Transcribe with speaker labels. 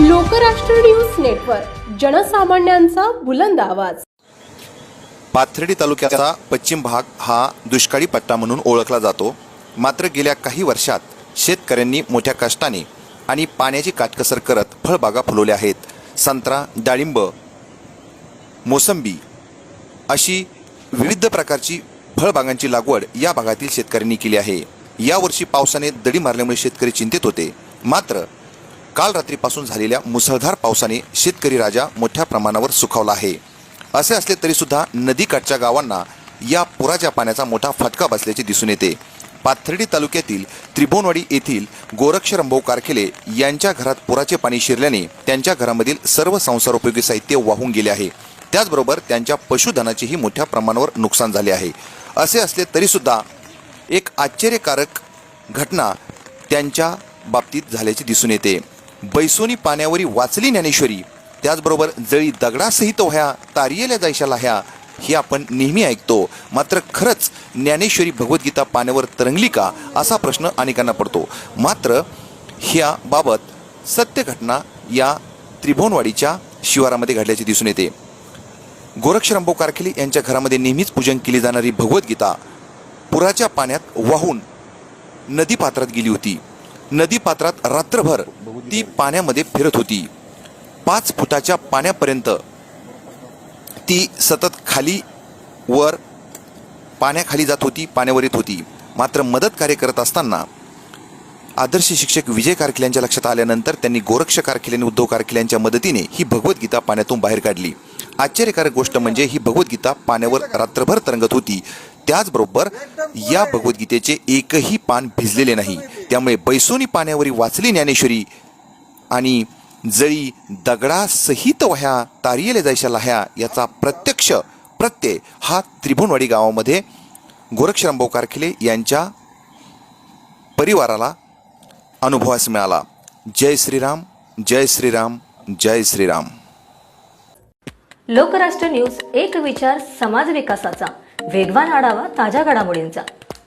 Speaker 1: Lokrashtra news network जनसामान्यांचा बुलंद आवाज.
Speaker 2: पाथर्डी तालुक्याचा पश्चिम भाग हा दुष्काळी पट्टा म्हणून ओळखला जातो. मात्र गेल्या काही वर्षात शेतकऱ्यांनी मोठ्या कष्टाने आणि पाण्याची काटकसर करत फळबागा फुलवल्या आहेत. संत्रा डाळिंब मोसंबी अशी विविध प्रकारची फळबागांची लागवड या भागातील शेतकऱ्यांनी केली आहे. यावर्षी पावसाने दडी मारल्यामुळे शेतकरी चिंतित होते. मात्र काल रात्रीपासून झालेल्या मुसळधार पावसाने शेतकरी राजा मोठ्या प्रमाणावर सुखावला आहे. असे असले तरीसुद्धा नदीकाठच्या गावांना या पुराच्या पाण्याचा मोठा फटका बसल्याचे दिसून येते. पाथर्डी तालुक्यातील त्रिभुवनवाडी येथील गोरक्षरंभव कारखेले यांच्या घरात पुराचे पाणी शिरल्याने त्यांच्या घरामधील सर्व संसारोपयोगी साहित्य वाहून गेले आहे. त्याचबरोबर त्यांच्या पशुधनाचेही मोठ्या प्रमाणावर नुकसान झाले आहे. असे असले तरीसुद्धा एक आश्चर्यकारक घटना त्यांच्या बाबतीत झाल्याचे दिसून येते. बैसोनी पाण्यावरी वाचली ज्ञानेश्वरी. त्याचबरोबर जळी दगडासहित वह्या तारियेल्या जायशाला ह्या हे आपण नेहमी ऐकतो. मात्र खरंच ज्ञानेश्वरी भगवद्गीता पाण्यावर तरंगली का असा प्रश्न अनेकांना पडतो. मात्र ह्या बाबत सत्य घटना या त्रिभुवनवाडीच्या शिवारामध्ये घडल्याचे दिसून येते. गोरक्षरामभाऊ कारखेली यांच्या घरामध्ये नेहमीच पूजन केली जाणारी भगवद्गीता पुराच्या पाण्यात वाहून नदीपात्रात गेली होती. नदीपात्रात रात्रभर ती पाण्यामध्ये फिरत होती. पाच फुटाच्या पाण्यापर्यंत ती सतत खाली वर पाण्याखाली जात होती पाण्यावर येत होती. मात्र मदत कार्य करत असताना आदर्श शिक्षक विजय कारखिले यांच्या लक्षात आल्यानंतर त्यांनी गोरक्ष कारखिले आणि उद्धव कारखिल्यांच्या मदतीने ही भगवद्गीता पाण्यातून बाहेर काढली. आश्चर्यकारक गोष्ट म्हणजे ही भगवद्गीता पाण्यावर रात्रभर तरंगत होती. त्याचबरोबर या भगवद्गीतेचे एकही पान भिजलेले नाही. त्यामुळे बैसोनी पाण्यावरी वाचली ज्ञानेश्वरी. आणि जळी दगडासहित वह्या तारियले जायच्या लाह्या याचा प्रत्यक्ष प्रत्यय हा त्रिभुवनवाडी गावामध्ये गोरक्षरामभाऊ कारखिले यांच्या परिवाराला अनुभवास मिळाला. जय श्रीराम जय श्रीराम जय श्रीराम.
Speaker 3: लोकराष्ट्र न्यूज एक विचार समाज विकासाचा. वेगवान आढावा ताज्या घडामोडींचा.